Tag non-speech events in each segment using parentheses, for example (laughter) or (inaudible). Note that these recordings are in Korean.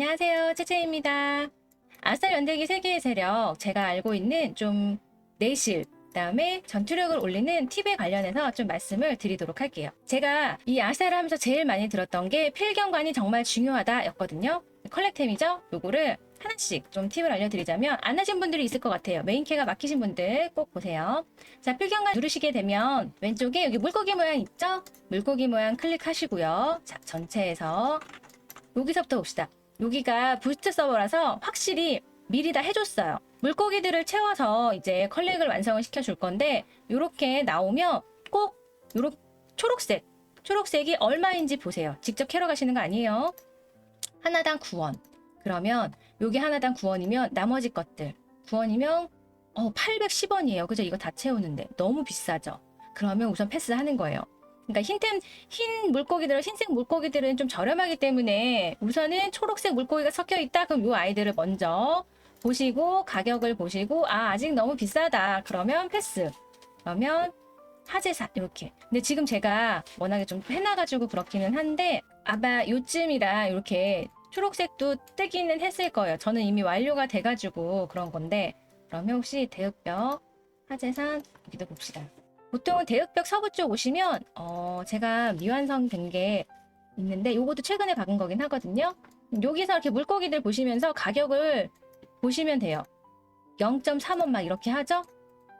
안녕하세요. 채채입니다. 아싸 연대기 세계의 세력, 제가 알고 있는 좀 내실, 그다음에 전투력을 올리는 팁에 관련해서 좀 말씀을 드리도록 할게요. 제가 이 아싸를 하면서 제일 많이 들었던 게 필경관이 정말 중요하다였거든요. 컬렉템이죠. 요거를 하나씩 좀 팁을 알려드리자면 안 하신 분들이 있을 것 같아요. 메인캐가 막히신 분들 꼭 보세요. 자, 필경관 누르시게 되면 왼쪽에 여기 물고기 모양 있죠? 물고기 모양 클릭하시고요. 자, 전체에서 여기서부터 봅시다. 여기가 부스트 서버라서 확실히 미리 다 해줬어요. 물고기들을 채워서 이제 컬렉을 완성을 시켜줄 건데 이렇게 나오면 꼭 요렇게 초록색 초록색이 얼마인지 보세요. 직접 캐러 가시는 거 아니에요. 하나당 9원. 그러면 요게 하나당 9원이면 나머지 것들 9원이면 어 810원이에요. 그죠? 이거 다 채우는데 너무 비싸죠. 그러면 우선 패스하는 거예요. 그러니까 흰템 흰 물고기들은 흰색 물고기들은 좀 저렴하기 때문에 우선은 초록색 물고기가 섞여 있다. 그럼 요 아이들을 먼저 보시고 가격을 보시고 아 아직 너무 비싸다. 그러면 패스. 그러면 하재산 이렇게. 근데 지금 제가 워낙에 좀 해놔가지고 그렇기는 한데 아마 요쯤이라 이렇게 초록색도 뜨기는 했을 거예요. 저는 이미 완료가 돼가지고 그런 건데 그러면 혹시 대읍벽 하재산 여기도 봅시다. 보통은 대읍벽 서부 쪽 오시면 어 제가 미완성 된 게 있는데 요것도 최근에 박은 거긴 하거든요. 여기서 이렇게 물고기들 보시면서 가격을 보시면 돼요. 0.3원 막 이렇게 하죠?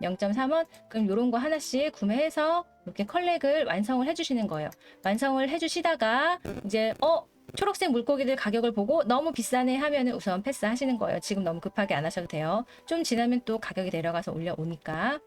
0.3원? 그럼 요런 거 하나씩 구매해서 이렇게 컬렉을 완성을 해주시는 거예요. 완성을 해주시다가 이제 어 초록색 물고기들 가격을 보고 너무 비싸네 하면은 우선 패스 하시는 거예요. 지금 너무 급하게 안 하셔도 돼요. 좀 지나면 또 가격이 내려가서 올려오니까.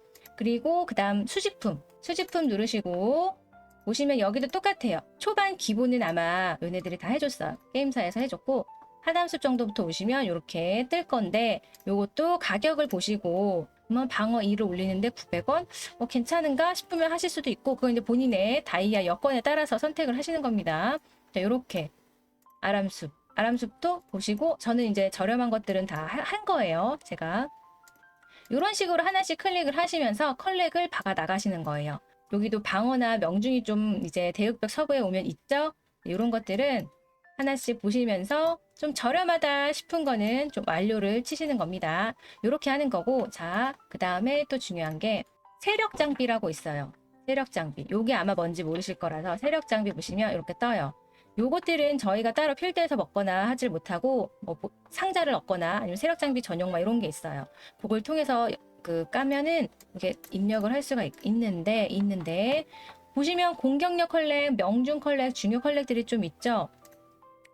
그리고 그 다음 수집품. 수집품 누르시고 보시면 여기도 똑같아요. 초반 기본은 아마 얘네들이 다 해줬어요. 게임사에서 해줬고 하담숲 정도부터 오시면 이렇게 뜰 건데 요것도 가격을 보시고 그러면 방어 2를 올리는데 900원? 뭐 괜찮은가 싶으면 하실 수도 있고 그건 이제 본인의 다이아 여건에 따라서 선택을 하시는 겁니다. 자, 요렇게 아람숲. 아람숲도 보시고 저는 이제 저렴한 것들은 다 한 거예요. 제가 이런 식으로 하나씩 클릭을 하시면서 컬렉을 박아 나가시는 거예요. 여기도 방어나 명중이 좀 이제 대흑벽 서부에 오면 있죠. 이런 것들은 하나씩 보시면서 좀 저렴하다 싶은 거는 좀 완료를 치시는 겁니다. 이렇게 하는 거고 자, 그 다음에 또 중요한 게 세력 장비라고 있어요. 세력 장비. 요게 아마 뭔지 모르실 거라서 세력 장비 보시면 이렇게 떠요. 요것들은 저희가 따로 필드에서 먹거나 하질 못하고 뭐 보- 상자를 얻거나 아니면 세력 장비 전용 막 이런 게 있어요. 그걸 통해서 그 까면은 이게 입력을 할 수가 있, 있는데 있는데 보시면 공격력 컬렉, 명중 컬렉, 중요 컬렉들이 좀 있죠.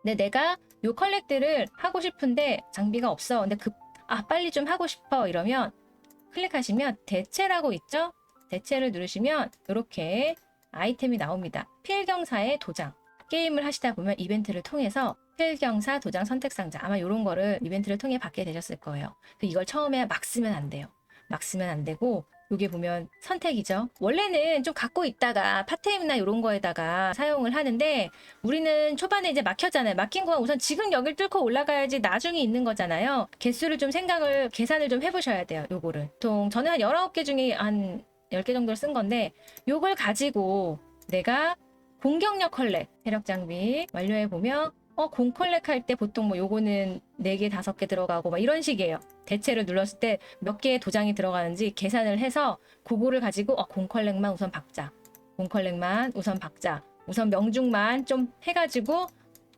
근데 내가 요 컬렉들을 하고 싶은데 장비가 없어. 근데 급, 아, 빨리 좀 하고 싶어. 이러면 클릭하시면 대체라고 있죠? 대체를 누르시면 이렇게 아이템이 나옵니다. 필경사의 도장. 게임을 하시다 보면 이벤트를 통해서 필경사 도장 선택 상자. 아마 이런 거를 이벤트를 통해 받게 되셨을 거예요. 그 이걸 처음에 막 쓰면 안 돼요. 막 쓰면 안 되고 요게 보면 선택이죠. 원래는 좀 갖고 있다가 파트타임이나 이런 거에다가 사용을 하는데 우리는 초반에 이제 막혔잖아요. 막힌 건 우선 지금 여길 뚫고 올라가야지 나중에 있는 거잖아요. 개수를 좀 생각을 계산을 좀 해보셔야 돼요. 요거를. 보통 저는 한 19개 중에 한 10개 정도를 쓴 건데 요걸 가지고 내가 공격력 컬렉 세력 장비 완료해 보면 어, 공 컬렉 할 때 보통 뭐 요거는 4개, 5개 들어가고 막 이런 식이에요. 대체를 눌렀을 때 몇 개의 도장이 들어가는지 계산을 해서 그거를 가지고 어, 공 컬렉만 우선 박자. 공 컬렉만 우선 박자. 우선 명중만 좀 해가지고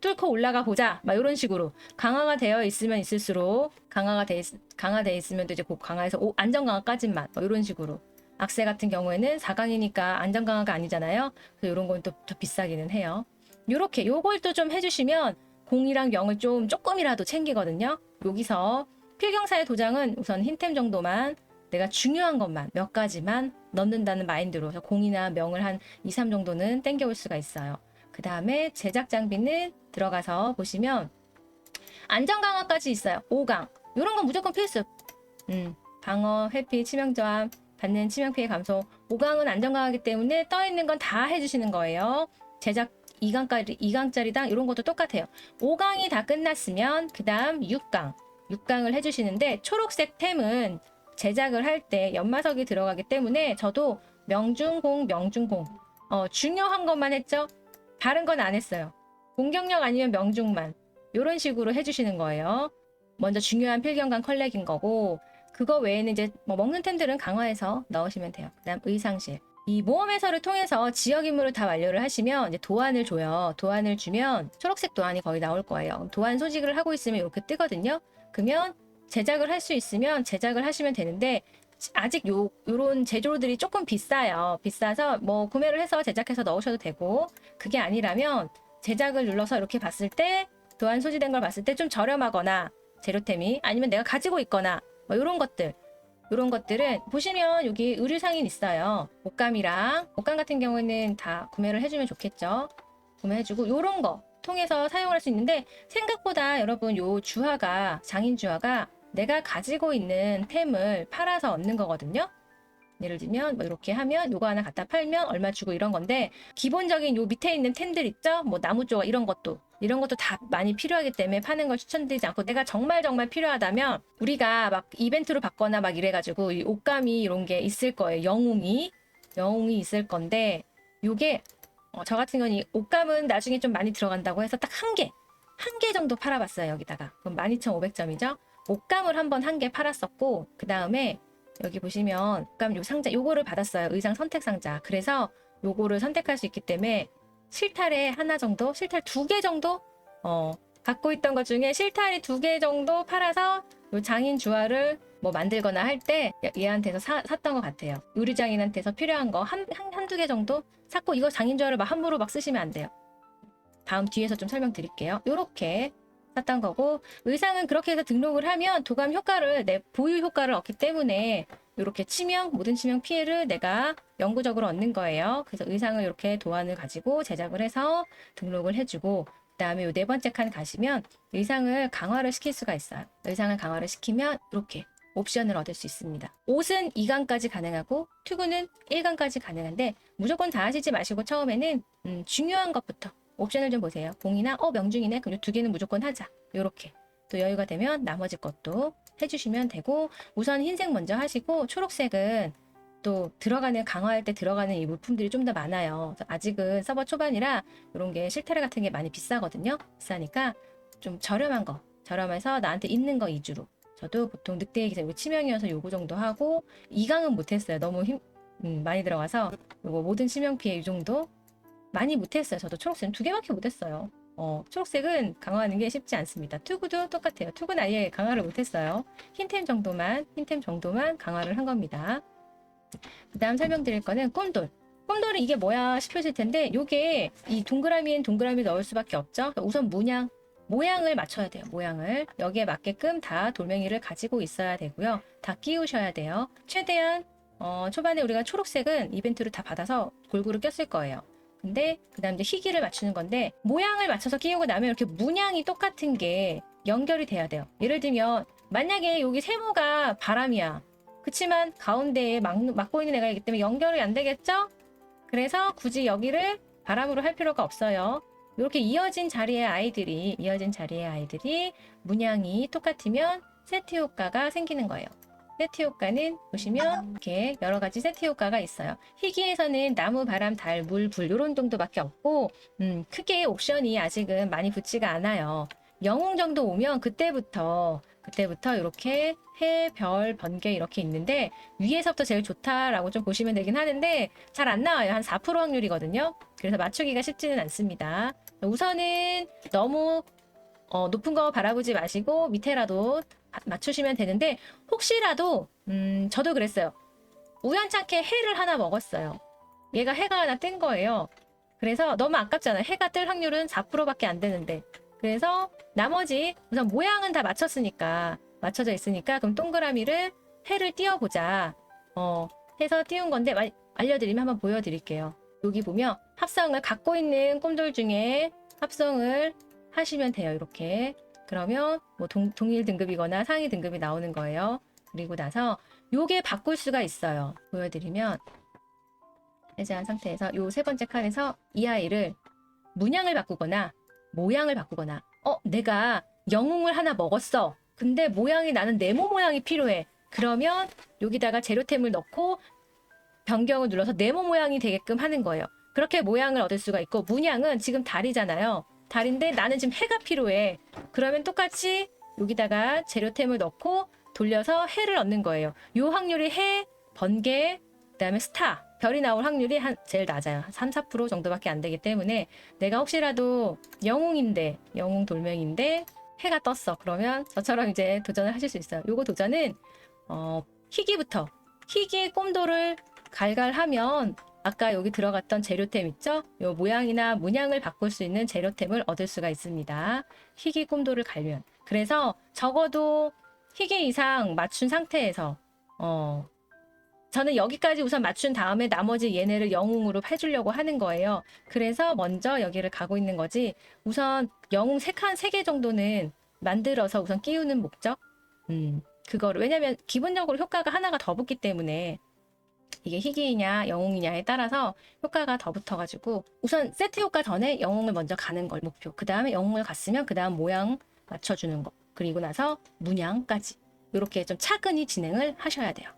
뚫고 올라가 보자. 막 이런 식으로 강화가 되어 있으면 있을수록 강화가 돼 있, 강화돼 있으면 또 이제 그 강화에서 오, 안전 강화까지만 뭐 이런 식으로. 악세 같은 경우에는 4강이니까 안전 강화가 아니잖아요. 그래서 이런 건 또 더 비싸기는 해요. 요렇게 요걸 또 좀 해주시면 공이랑 명을 좀 조금이라도 챙기거든요. 여기서 필경사의 도장은 우선 흰템 정도만 내가 중요한 것만 몇 가지만 넣는다는 마인드로 그래서 공이나 명을 한 2, 3 정도는 땡겨올 수가 있어요. 그 다음에 제작 장비는 들어가서 보시면 안전 강화까지 있어요. 5강. 이런 건 무조건 필수. 음, 방어, 회피, 치명 저항, 받는 치명 피해 감소. 5강은 안전 강화이기 때문에 떠 있는 건 다 해주시는 거예요. 제작 2강까지 2강짜리당 이런 것도 똑같아요. 5강이 다 끝났으면 그 다음 6강. 6강을 해주시는데 초록색 템은 제작을 할 때 연마석이 들어가기 때문에 저도 명중공, 명중공. 어, 중요한 것만 했죠. 다른 건 안 했어요. 공격력 아니면 명중만. 이런 식으로 해주시는 거예요. 먼저 중요한 필경관 컬렉인 거고 그거 외에는 이제 뭐 먹는 템들은 강화해서 넣으시면 돼요. 그다음 의상실. 이 모험 해설을 통해서 지역 임무를 다 완료를 하시면 이제 도안을 줘요. 도안을 주면 초록색 도안이 거의 나올 거예요. 도안 소식을 하고 있으면 이렇게 뜨거든요. 그러면 제작을 할 수 있으면 제작을 하시면 되는데 아직 요 요런 제조들이 조금 비싸요. 비싸서 뭐 구매를 해서 제작해서 넣으셔도 되고 그게 아니라면 제작을 눌러서 이렇게 봤을 때 도안 소지된 걸 봤을 때 좀 저렴하거나 재료템이 아니면 내가 가지고 있거나 뭐 이런 것들 이런 것들은 보시면 여기 의류상인 있어요. 옷감이랑 옷감 같은 경우에는 다 구매를 해주면 좋겠죠. 구매해주고 이런 거 통해서 사용을 할수 있는데 생각보다 여러분 요 주화가 장인 주화가 내가 가지고 있는 템을 팔아서 얻는 거거든요. 예를 들면 뭐 이렇게 하면 요거 하나 갖다 팔면 얼마 주고 이런 건데 기본적인 요 밑에 있는 템들 있죠? 뭐 나무 조각 이런 것도 이런 것도 다 많이 필요하기 때문에 파는 걸 추천드리지 않고 내가 정말 정말 필요하다면 우리가 막 이벤트로 받거나 막 이래가지고 이 옷감이 이런 게 있을 거예요. 영웅이 영웅이 있을 건데 요게 어, 저 같은 경우는 이 옷감은 나중에 좀 많이 들어간다고 해서 딱 한 개, 한 개 정도 팔아봤어요. 여기다가 그럼 12,500점이죠. 옷감을 한번 한 개 팔았었고 그 다음에 여기 보시면 옷감 요 상자 요거를 받았어요. 의상 선택 상자. 그래서 요거를 선택할 수 있기 때문에 실타래 하나 정도, 실타래 두 개 정도 어, 갖고 있던 것 중에 실타래 두 개 정도 팔아서 요 장인 주화를 뭐 만들거나 할 때 얘한테서 사, 샀던 것 같아요. 의류장인한테서 필요한 거 한, 한, 한두 개 정도 샀고 이거 장인 주화를 막 함부로 막 쓰시면 안 돼요. 다음 뒤에서 좀 설명드릴게요. 요렇게 샀던 거고 의상은 그렇게 해서 등록을 하면 도감 효과를 내 보유 효과를 얻기 때문에 이렇게 치명 모든 치명 피해를 내가 영구적으로 얻는 거예요. 그래서 의상을 이렇게 도안을 가지고 제작을 해서 등록을 해주고 그다음에 요 네 번째 칸 가시면 의상을 강화를 시킬 수가 있어요. 의상을 강화를 시키면 이렇게 옵션을 얻을 수 있습니다. 옷은 2강까지 가능하고 투구는 1강까지 가능한데 무조건 다 하시지 마시고 처음에는 음, 중요한 것부터 옵션을 좀 보세요. 봉이나 어 명중이네. 그럼 두 개는 무조건 하자. 요렇게. 또 여유가 되면 나머지 것도 해주시면 되고 우선 흰색 먼저 하시고 초록색은 또 들어가는 강화할 때 들어가는 이 물품들이 좀 더 많아요. 아직은 서버 초반이라 이런 게 실타래 같은 게 많이 비싸거든요. 비싸니까 좀 저렴한 거, 저렴해서 나한테 있는 거 위주로. 저도 보통 늑대의 기사 치명이어서 요거 정도 하고 2강은 못했어요. 너무 힘 음, 많이 들어가서 요거 모든 치명 피해 이 정도 많이 못했어요. 저도 초록색은 두 개밖에 못했어요. 어, 초록색은 강화하는 게 쉽지 않습니다. 투구도 똑같아요. 투구는 아예 강화를 못했어요. 흰템 정도만, 흰템 정도만 강화를 한 겁니다. 그 다음 설명드릴 거는 꼼돌. 꼼돌은 이게 뭐야 싶으실 텐데, 요게 이 동그라미엔 동그라미 넣을 수밖에 없죠. 우선 문양, 모양을 맞춰야 돼요. 모양을. 여기에 맞게끔 다 돌멩이를 가지고 있어야 되고요. 다 끼우셔야 돼요. 최대한, 어, 초반에 우리가 초록색은 이벤트를 다 받아서 골고루 꼈을 거예요. 근데 그 다음 이제 희기를 맞추는 건데 모양을 맞춰서 끼우고 나면 이렇게 문양이 똑같은 게 연결이 돼야 돼요. 예를 들면 만약에 여기 세모가 바람이야. 그치만 가운데에 막, 막고 있는 애가 있기 때문에 연결이 안 되겠죠? 그래서 굳이 여기를 바람으로 할 필요가 없어요. 이렇게 이어진 자리의 아이들이 이어진 자리의 아이들이 문양이 똑같으면 세트 효과가 생기는 거예요. 세트 효과는 보시면 이렇게 여러 가지 세트 효과가 있어요. 희귀에서는 나무, 바람, 달, 물, 불 이런 정도밖에 없고 음, 크게 옵션이 아직은 많이 붙지가 않아요. 영웅 정도 오면 그때부터 그때부터 이렇게 해, 별, 번개 이렇게 있는데 위에서부터 제일 좋다라고 좀 보시면 되긴 하는데 잘 안 나와요. 한 4% 확률이거든요. 그래서 맞추기가 쉽지는 않습니다. 우선은 너무 어, 높은 거 바라보지 마시고 밑에라도 바- 맞추시면 되는데 혹시라도 음, 저도 그랬어요. 우연찮게 해를 하나 먹었어요. 얘가 해가 하나 뜬 거예요. 그래서 너무 아깝잖아요. 해가 뜰 확률은 4%밖에 안 되는데. 그래서 나머지 우선 모양은 다 맞췄으니까 맞춰져 있으니까 그럼 동그라미를 해를 띄워보자. 어, 해서 띄운 건데 마- 알려드리면 한번 보여드릴게요. 여기 보면 합성을 갖고 있는 꼼돌 중에 합성을 하시면 돼요. 이렇게. 그러면 뭐 동, 동일 등급이거나 상위 등급이 나오는 거예요. 그리고 나서 요게 바꿀 수가 있어요. 보여드리면 해제한 상태에서 요 세 번째 칸에서 이 아이를 문양을 바꾸거나 모양을 바꾸거나 어 내가 영웅을 하나 먹었어. 근데 모양이 나는 네모 모양이 필요해. 그러면 여기다가 재료템을 넣고 변경을 눌러서 네모 모양이 되게끔 하는 거예요. 그렇게 모양을 얻을 수가 있고 문양은 지금 달이잖아요. 달인데 나는 지금 해가 필요해. 그러면 똑같이 여기다가 재료템을 넣고 돌려서 해를 얻는 거예요. 요 확률이 해, 번개, 그다음에 스타, 별이 나올 확률이 한 제일 낮아요. 한 3, 4% 정도밖에 안 되기 때문에 내가 혹시라도 영웅인데, 영웅 돌멩인데 해가 떴어. 그러면 저처럼 이제 도전을 하실 수 있어요. 요거 도전은 어, 희귀부터 희귀 꼼도를 갈갈하면 아까 여기 들어갔던 재료템 있죠? 요 모양이나 문양을 바꿀 수 있는 재료템을 얻을 수가 있습니다. 희귀 꼼도를 갈면. 그래서 적어도 희귀 이상 맞춘 상태에서 어 저는 여기까지 우선 맞춘 다음에 나머지 얘네를 영웅으로 해주려고 하는 거예요. 그래서 먼저 여기를 가고 있는 거지. 우선 영웅 세칸세개 정도는 만들어서 우선 끼우는 목적. 음, 그거를 왜냐면 기본적으로 효과가 하나가 더 붙기 때문에 이게 희귀이냐 영웅이냐에 따라서 효과가 더 붙어가지고 우선 세트 효과 전에 영웅을 먼저 가는 걸 목표. 그 다음에 영웅을 갔으면 그 다음 모양 맞춰주는 거. 그리고 나서 문양까지 이렇게 좀 차근히 진행을 하셔야 돼요.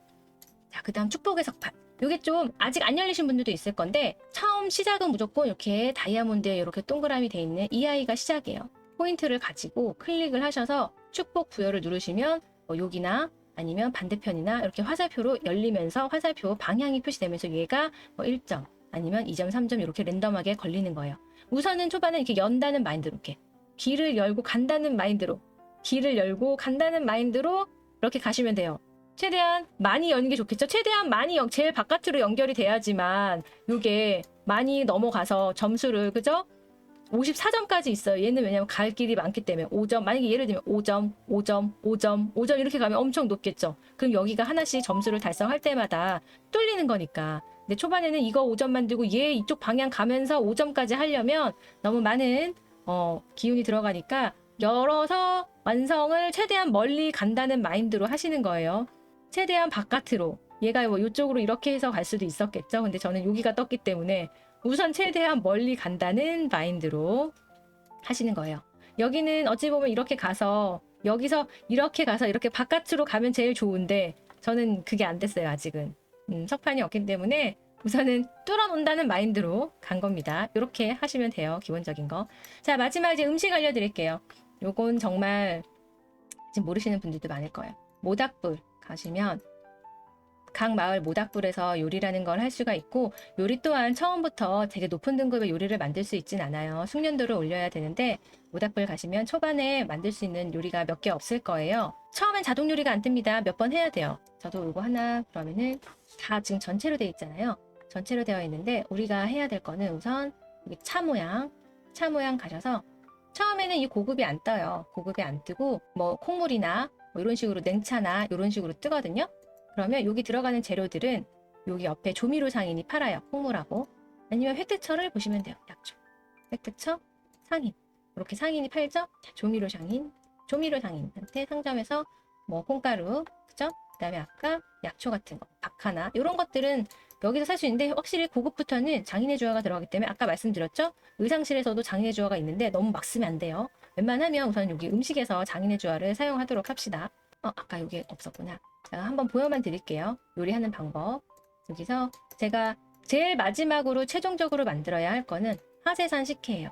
자, 그 다음 축복의 석판. 요게 좀 아직 안 열리신 분들도 있을 건데 처음 시작은 무조건 이렇게 다이아몬드에 이렇게 동그라미 돼 있는 이 아이가 시작이에요. 포인트를 가지고 클릭을 하셔서 축복 부여를 누르시면 뭐 여기나 아니면 반대편이나 이렇게 화살표로 열리면서 화살표 방향이 표시되면서 얘가 뭐 1점 아니면 2점, 3점 이렇게 랜덤하게 걸리는 거예요. 우선은 초반에 이렇게 연다는 마인드로 이렇게 길을 열고 간다는 마인드로 길을 열고 간다는 마인드로 이렇게 가시면 돼요. 최대한 많이 여는 게 좋겠죠. 최대한 많이 연, 제일 바깥으로 연결이 돼야지만 요게 많이 넘어가서 점수를 그죠? 54점까지 있어요. 얘는 왜냐면 갈 길이 많기 때문에 5점 만약에 예를 들면 5점, 5점, 5점, 5점 이렇게 가면 엄청 높겠죠. 그럼 여기가 하나씩 점수를 달성할 때마다 뚫리는 거니까. 근데 초반에는 이거 5점 만들고 얘 이쪽 방향 가면서 5점까지 하려면 너무 많은 어, 기운이 들어가니까 열어서 완성을 최대한 멀리 간다는 마인드로 하시는 거예요. 최대한 바깥으로. 얘가 뭐 이쪽으로 이렇게 해서 갈 수도 있었겠죠. 근데 저는 여기가 떴기 때문에 우선 최대한 멀리 간다는 마인드로 하시는 거예요. 여기는 어찌 보면 이렇게 가서 여기서 이렇게 가서 이렇게 바깥으로 가면 제일 좋은데 저는 그게 안 됐어요 아직은 음, 석판이 없기 때문에 우선은 뚫어놓는다는 마인드로 간 겁니다. 이렇게 하시면 돼요 기본적인 거. 자 마지막 이제 음식 알려드릴게요. 요건 정말 지금 모르시는 분들도 많을 거예요. 모닥불 가시면 각 마을 모닥불에서 요리라는 걸 할 수가 있고 요리 또한 처음부터 되게 높은 등급의 요리를 만들 수 있진 않아요. 숙련도를 올려야 되는데 모닥불 가시면 초반에 만들 수 있는 요리가 몇 개 없을 거예요. 처음엔 자동 요리가 안 뜹니다. 몇 번 해야 돼요. 저도 이거 하나 그러면은 다 지금 전체로 돼 있잖아요. 전체로 되어 있는데 우리가 해야 될 거는 우선 여기 차 모양, 차 모양 가셔서 처음에는 이 고급이 안 떠요. 고급이 안 뜨고 뭐 콩물이나 뭐 이런 식으로 냉차나 이런 식으로 뜨거든요. 그러면 여기 들어가는 재료들은 여기 옆에 조미료 상인이 팔아요. 콩물하고 아니면 획득처를 보시면 돼요. 약초. 획득처 상인. 이렇게 상인이 팔죠? 자, 조미료 상인. 조미료 상인한테 상점에서 뭐 콩가루, 그죠? 그다음에 아까 약초 같은 거, 박하나 이런 것들은 여기서 살 수 있는데 확실히 고급부터는 장인의 주화가 들어가기 때문에 아까 말씀드렸죠? 의상실에서도 장인의 주화가 있는데 너무 막 쓰면 안 돼요. 웬만하면 우선 여기 음식에서 장인의 주화를 사용하도록 합시다. 어, 아까 여기 없었구나. 제가 한번 보여만 드릴게요. 요리하는 방법. 여기서 제가 제일 마지막으로 최종적으로 만들어야 할 거는 화재산 식혜예요.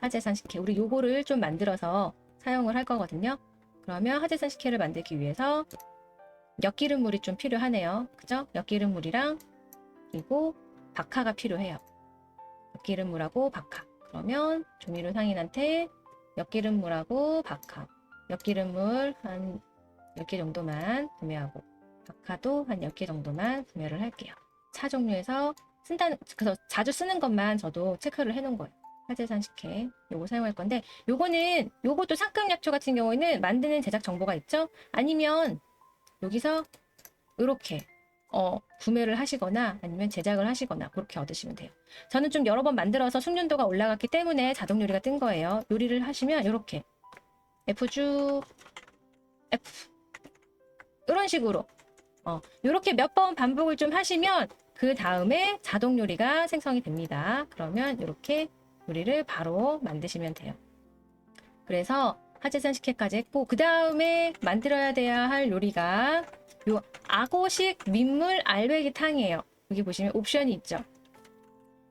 화재산 식혜. 우리 요거를 좀 만들어서 사용을 할 거거든요. 그러면 화재산 식혜를 만들기 위해서 엿기름물이 좀 필요하네요. 그죠? 엿기름물이랑 그리고 박하가 필요해요. 엿기름물하고 박하. 그러면 조미료 상인한테 엿기름물하고 박하. 엿기름물 한 10개 정도만 구매하고 박하도 한 10개 정도만 구매를 할게요. 차 종류에서 쓴다는 그래서 자주 쓰는 것만 저도 체크를 해 놓은 거예요. 화재산 식혜 요거 사용할 건데 요거는 요것도 상급 약초 같은 경우에는 만드는 제작 정보가 있죠? 아니면 여기서 이렇게 어, 구매를 하시거나 아니면 제작을 하시거나 그렇게 얻으시면 돼요. 저는 좀 여러 번 만들어서 숙련도가 올라갔기 때문에 자동 요리가 뜬 거예요. 요리를 하시면 이렇게 F쭉 F 이런 식으로 어, 이렇게 몇 번 반복을 좀 하시면 그 다음에 자동 요리가 생성이 됩니다. 그러면 이렇게 요리를 바로 만드시면 돼요. 그래서 화재산 식혜까지 했고 그 다음에 만들어야 돼야 할 요리가 요 악어식 민물 알배기 탕이에요. 여기 보시면 옵션이 있죠.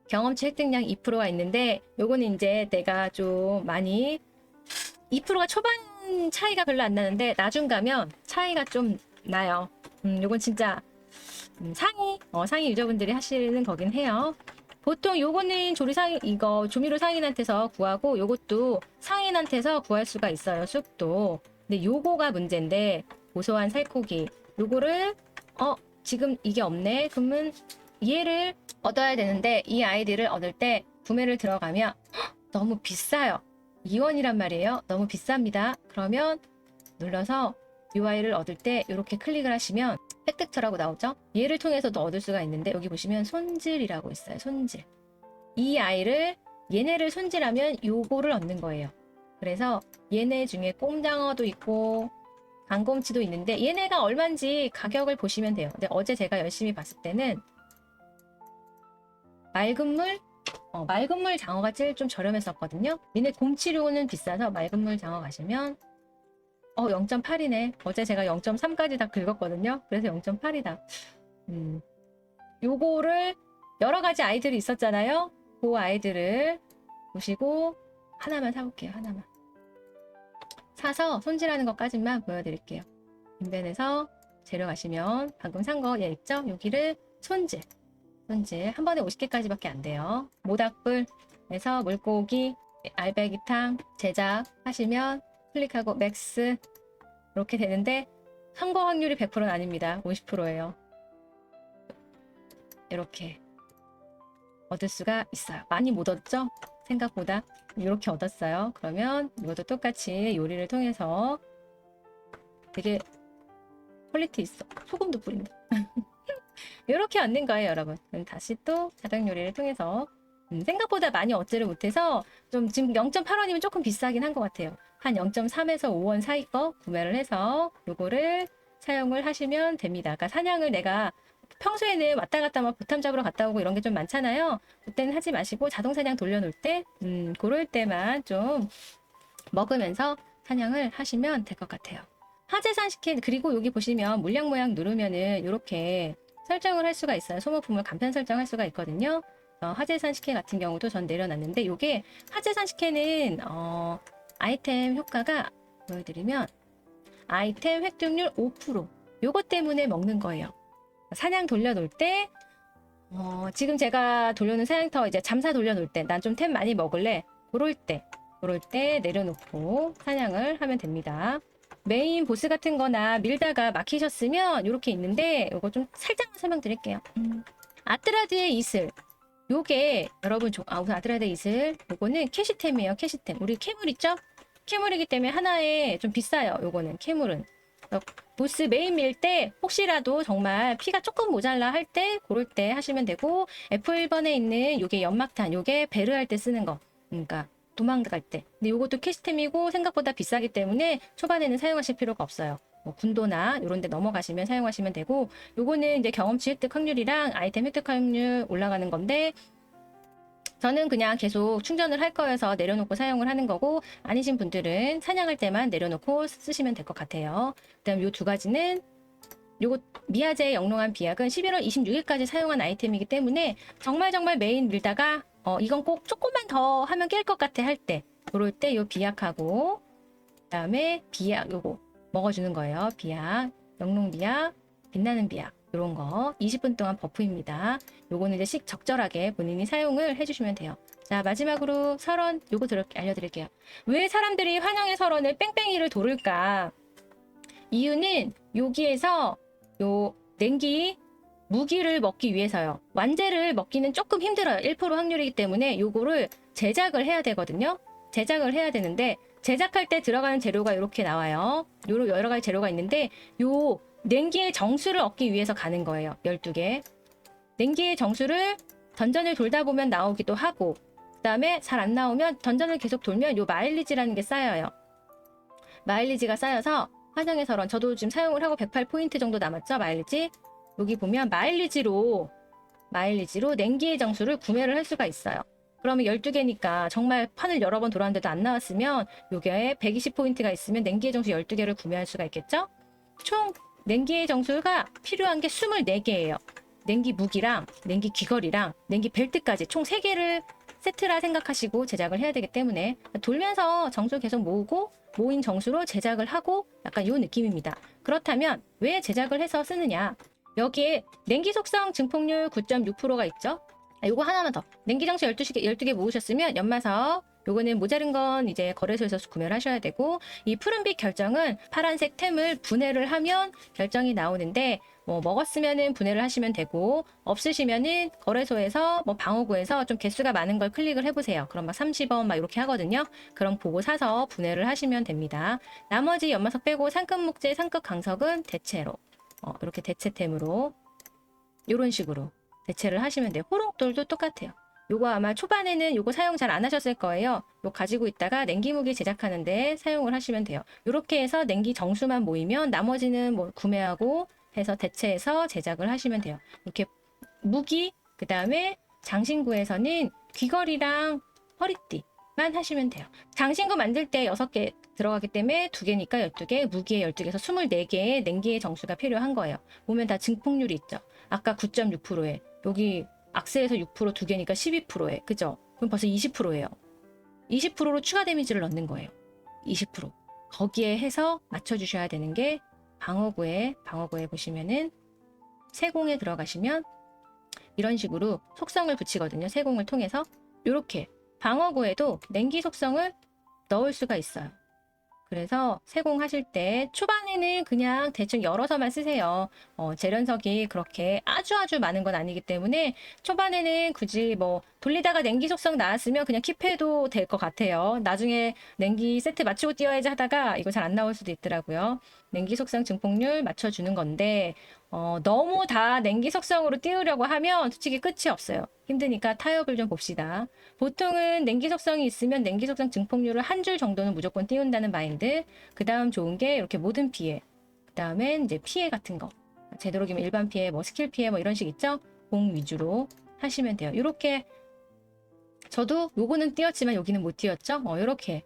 경험치 획득량 2%가 있는데 요거는 이제 내가 좀 많이 2%가 초반 차이가 별로 안 나는데 나중 가면 차이가 좀 나요. 음, 요건 진짜 음, 상위 어, 상위 유저분들이 하시는 거긴 해요. 보통 요거는 조리 상인 이거 조미료 상인한테서 구하고 요것도 상인한테서 구할 수가 있어요. 쑥도. 근데 요거가 문제인데 고소한 살코기 요거를 어 지금 이게 없네. 그러면 얘를 얻어야 되는데 이 아이디를 얻을 때 구매를 들어가면 헉, 너무 비싸요. 2원이란 말이에요. 너무 비쌉니다. 그러면 눌러서 UI를 얻을 때 이렇게 클릭을 하시면 획득처라고 나오죠. 얘를 통해서도 얻을 수가 있는데 여기 보시면 손질이라고 있어요. 손질. 이 아이를 얘네를 손질하면 요거를 얻는 거예요. 그래서 얘네 중에 꼼장어도 있고 강곰치도 있는데 얘네가 얼마인지 가격을 보시면 돼요. 근데 어제 제가 열심히 봤을 때는 맑은 물 어, 맑은 물 장어가 제일 좀 저렴했었거든요. 얘네 곰치료는 비싸서 맑은 물 장어 가시면 어 0.8이네. 어제 제가 0.3까지 다 긁었거든요. 그래서 0.8이다. 음. 요거를 여러 가지 아이들이 있었잖아요. 그 아이들을 보시고 하나만 사볼게요. 하나만. 사서 손질하는 것까지만 보여드릴게요. 인벤에서 재료 가시면 방금 산 거 얘 있죠? 여기를 손질. 손질 한 번에 50개까지밖에 안 돼요. 모닥불에서 물고기, 알배기탕 제작 하시면 클릭하고 맥스 이렇게 되는데 성공 확률이 100%는 아닙니다. 50%예요. 이렇게 얻을 수가 있어요. 많이 못 얻죠? 생각보다 이렇게 얻었어요. 그러면 이것도 똑같이 요리를 통해서 되게 퀄리티 있어. 소금도 뿌린다. (laughs) 이렇게 얻는 거예요, 여러분. 그럼 다시 또 자동 요리를 통해서 음, 생각보다 많이 얻지를 못해서 좀 지금 0.8원이면 조금 비싸긴 한 것 같아요. 한 0.3에서 5원 사이 거 구매를 해서 요거를 사용을 하시면 됩니다. 그러니까 사냥을 내가 평소에는 왔다 갔다 막 보탐 잡으러 갔다 오고 이런 게 좀 많잖아요. 그때는 하지 마시고 자동 사냥 돌려놓을 때, 음, 그럴 때만 좀 먹으면서 사냥을 하시면 될 것 같아요. 화재산 시킨 그리고 여기 보시면 물량 모양 누르면은 이렇게 설정을 할 수가 있어요. 소모품을 간편 설정할 수가 있거든요. 어, 화재산 식혜 같은 경우도 전 내려놨는데 이게 화재산 식혜는 어, 아이템 효과가 보여드리면 아이템 획득률 5% 요것 때문에 먹는 거예요. 사냥 돌려놓을 때 어, 지금 제가 돌려놓은 사냥터 이제 잠사 돌려놓을 때 난 좀 템 많이 먹을래 그럴 때 그럴 때 내려놓고 사냥을 하면 됩니다. 메인 보스 같은 거나 밀다가 막히셨으면 이렇게 있는데 이거 좀 살짝만 설명드릴게요. 음. 아트라드의 이슬 요게 여러분 조, 아 아트라드의 이슬 요거는 캐시템이에요 캐시템 우리 캐물 있죠? 캐물이기 때문에 하나에 좀 비싸요 요거는 캐물은 어, 보스 메인 밀 때 혹시라도 정말 피가 조금 모자라 할 때 고를 때 하시면 되고 F1번에 있는 요게 연막탄 요게 베르 할 때 쓰는 거 그러니까 도망갈 때. 근데 이것도 캐시템이고 생각보다 비싸기 때문에 초반에는 사용하실 필요가 없어요. 뭐 군도나 이런 데 넘어가시면 사용하시면 되고 요거는 이제 경험치 획득 확률이랑 아이템 획득 확률 올라가는 건데 저는 그냥 계속 충전을 할 거여서 내려놓고 사용을 하는 거고 아니신 분들은 사냥할 때만 내려놓고 쓰시면 될 것 같아요. 그다음 요 두 가지는 요거 미아제의 영롱한 비약은 11월 26일까지 사용한 아이템이기 때문에 정말 정말 메인 밀다가 어 이건 꼭 조금만 더 하면 깰 것 같아 할 때 그럴 때 요 비약하고 그다음에 비약 요거 먹어주는 거예요. 비약 영롱 비약 빛나는 비약 요런 거 20분 동안 버프입니다. 요거는 이제 식 적절하게 본인이 사용을 해주시면 돼요. 자 마지막으로 설원 요거 들 알려드릴게요. 왜 사람들이 환영의 설원을 뺑뺑이를 도를까? 이유는 여기에서 요 냉기 무기를 먹기 위해서요. 완제를 먹기는 조금 힘들어요. 1% 확률이기 때문에 요거를 제작을 해야 되거든요. 제작을 해야 되는데 제작할 때 들어가는 재료가 이렇게 나와요. 요로 여러 가지 재료가 있는데 요 냉기의 정수를 얻기 위해서 가는 거예요. 12개. 냉기의 정수를 던전을 돌다 보면 나오기도 하고 그다음에 잘 안 나오면 던전을 계속 돌면 요 마일리지라는 게 쌓여요. 마일리지가 쌓여서 환영의 설원 저도 지금 사용을 하고 108포인트 정도 남았죠 마일리지 여기 보면 마일리지로 마일리지로 냉기의 정수를 구매를 할 수가 있어요 그러면 12개니까 정말 판을 여러 번 돌았는데도 안 나왔으면 요게 120포인트가 있으면 냉기의 정수 12개를 구매할 수가 있겠죠 총 냉기의 정수가 필요한 게 24개예요 냉기 무기랑 냉기 귀걸이랑 냉기 벨트까지 총 3개를 세트라 생각하시고 제작을 해야 되기 때문에 돌면서 정수 계속 모으고 모인 정수로 제작을 하고 약간 요 느낌입니다. 그렇다면 왜 제작을 해서 쓰느냐? 여기에 냉기 속성 증폭률 9.6%가 있죠. 아, 요거 하나만 더. 냉기 장수 12개, 12개 모으셨으면 연마석 요거는 모자른 건 이제 거래소에서 구매를 하셔야 되고 이 푸른빛 결정은 파란색 템을 분해를 하면 결정이 나오는데 뭐 먹었으면은 분해를 하시면 되고 없으시면은 거래소에서 뭐 방어구에서 좀 개수가 많은 걸 클릭을 해보세요. 그럼 막 30원 막 이렇게 하거든요. 그럼 보고 사서 분해를 하시면 됩니다. 나머지 연마석 빼고 상급 목재, 상급 강석은 대체로 어, 이렇게 대체템으로 이런 식으로 대체를 하시면 돼요. 호롱돌도 똑같아요. 요거 아마 초반에는 요거 사용 잘 안 하셨을 거예요. 요 가지고 있다가 냉기 무기 제작하는데 사용을 하시면 돼요. 요렇게 해서 냉기 정수만 모이면 나머지는 뭐 구매하고 해서 대체해서 제작을 하시면 돼요. 이렇게 무기 그 다음에 장신구에서는 귀걸이랑 허리띠만 하시면 돼요. 장신구 만들 때 6개 들어가기 때문에 2개니까 12개, 무기에 12개에서 24개의 냉기의 정수가 필요한 거예요. 보면 다 증폭률이 있죠. 아까 9.6%에 여기 악세에서 6% 2개니까 12%에 그죠? 그럼 벌써 20%예요. 20%로 추가 데미지를 넣는 거예요. 20% 거기에 해서 맞춰주셔야 되는 게 방어구에 방어구에 보시면은 세공에 들어가시면 이런 식으로 속성을 붙이거든요. 세공을 통해서 이렇게 방어구에도 냉기 속성을 넣을 수가 있어요. 그래서 세공하실 때 초반에는 그냥 대충 열어서만 쓰세요. 어, 재련석이 그렇게 아주 아주 많은 건 아니기 때문에 초반에는 굳이 뭐 돌리다가 냉기 속성 나왔으면 그냥 킵해도 될 것 같아요. 나중에 냉기 세트 맞추고 띄워야지 하다가 이거 잘 안 나올 수도 있더라고요. 냉기 속성 증폭률 맞춰주는 건데 어, 너무 다 냉기 속성으로 띄우려고 하면 솔직히 끝이 없어요. 힘드니까 타협을 좀 봅시다. 보통은 냉기 속성이 있으면 냉기 속성 증폭률을 한 줄 정도는 무조건 띄운다는 마인드. 그 다음 좋은 게 이렇게 모든 피해. 그 다음엔 이제 피해 같은 거. 되도록이면 일반 피해, 뭐 스킬 피해 뭐 이런 식 있죠? 공 위주로 하시면 돼요. 이렇게 저도 요거는 띄웠지만 여기는 못 띄웠죠? 어, 요렇게.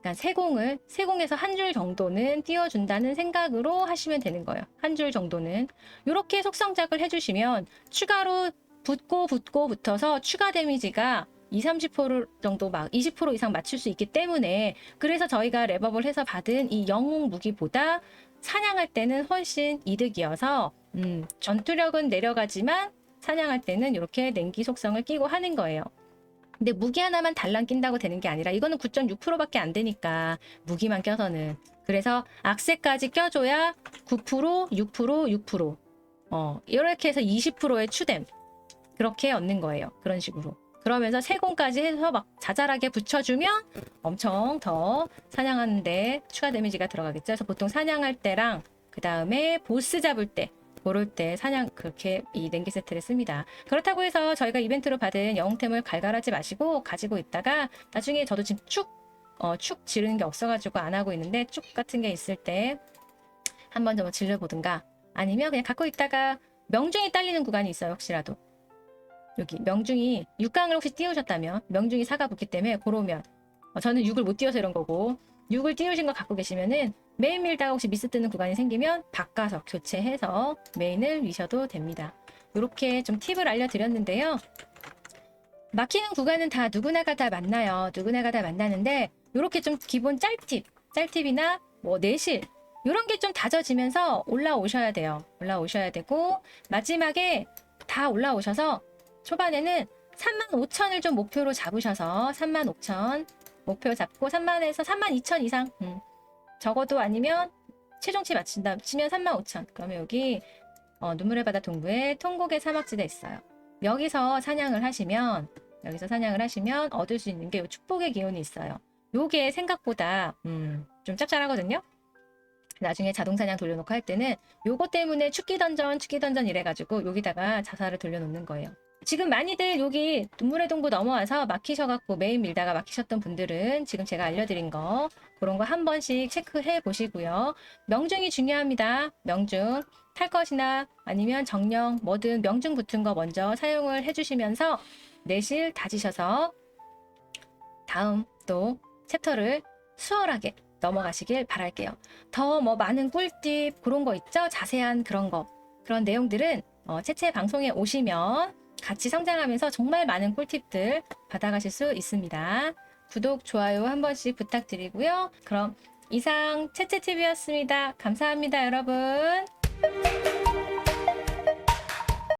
그러니까 세공을 세공에서 한 줄 정도는 띄워준다는 생각으로 하시면 되는 거예요. 한 줄 정도는 이렇게 속성작을 해주시면 추가로 붙고 붙고 붙어서 추가 데미지가 2, 30% 정도 막 20% 이상 맞출 수 있기 때문에 그래서 저희가 랩업을 해서 받은 이 영웅 무기보다 사냥할 때는 훨씬 이득이어서 음, 전투력은 내려가지만 사냥할 때는 이렇게 냉기 속성을 끼고 하는 거예요. 근데 무기 하나만 달랑 낀다고 되는 게 아니라 이거는 9.6%밖에 안 되니까 무기만 껴서는 그래서 악세까지 껴줘야 9%, 6%, 6%. 어, 이렇게 해서 20%의 추뎀. 그렇게 얻는 거예요. 그런 식으로. 그러면서 세공까지 해서 막 자잘하게 붙여주면 엄청 더 사냥하는데 추가 데미지가 들어가겠죠. 그래서 보통 사냥할 때랑 그 다음에 보스 잡을 때 고를 때 사냥 그렇게 이 냉기 세트를 씁니다. 그렇다고 해서 저희가 이벤트로 받은 영웅템을 갈갈하지 마시고 가지고 있다가 나중에 저도 지금 축, 어, 축 지르는 게 없어가지고 안 하고 있는데 축 같은 게 있을 때 한번 좀 질러보든가 아니면 그냥 갖고 있다가 명중이 딸리는 구간이 있어요. 혹시라도. 여기 명중이 6강을 혹시 띄우셨다면 명중이 사가 붙기 때문에 고로면 어, 저는 6을 못 띄워서 이런 거고 6을 띄우신 거 갖고 계시면은 메인 밀다가 혹시 미스 뜨는 구간이 생기면 바꿔서 교체해서 메인을 미셔도 됩니다. 이렇게 좀 팁을 알려드렸는데요. 막히는 구간은 다 누구나가 다 만나요. 누구나가 다 만나는데 이렇게 좀 기본 짤팁, 짤팁이나 뭐 내실 이런 게 좀 다져지면서 올라오셔야 돼요. 올라오셔야 되고 마지막에 다 올라오셔서 초반에는 3만 5천을 좀 목표로 잡으셔서 3만 5천 목표 잡고 3만에서 3만 2천 이상. 음. 적어도 아니면 최종치 맞춘다. 치면 3만 5천. 그러면 여기 어, 눈물의 바다 동부에 통곡의 사막지대 있어요. 여기서 사냥을 하시면 여기서 사냥을 하시면 얻을 수 있는 게 축복의 기운이 있어요. 요게 생각보다 음, 좀 짭짤하거든요? 나중에 자동 사냥 돌려놓고 할 때는 요거 때문에 축기 던전 축기 던전 이래가지고 여기다가 자사를 돌려놓는 거예요 지금 많이들 여기 눈물의 동부 넘어와서 막히셔갖고 메인 밀다가 막히셨던 분들은 지금 제가 알려드린 거 그런 거 한 번씩 체크해 보시고요. 명중이 중요합니다. 명중 탈 것이나 아니면 정령 뭐든 명중 붙은 거 먼저 사용을 해주시면서 내실 다지셔서 다음 또 챕터를 수월하게 넘어가시길 바랄게요. 더 뭐 많은 꿀팁 그런 거 있죠? 자세한 그런 거 그런 내용들은 어, 채채 방송에 오시면 같이 성장하면서 정말 많은 꿀팁들 받아가실 수 있습니다. 구독, 좋아요 한 번씩 부탁드리고요. 그럼 이상 채채TV였습니다. 감사합니다, 여러분.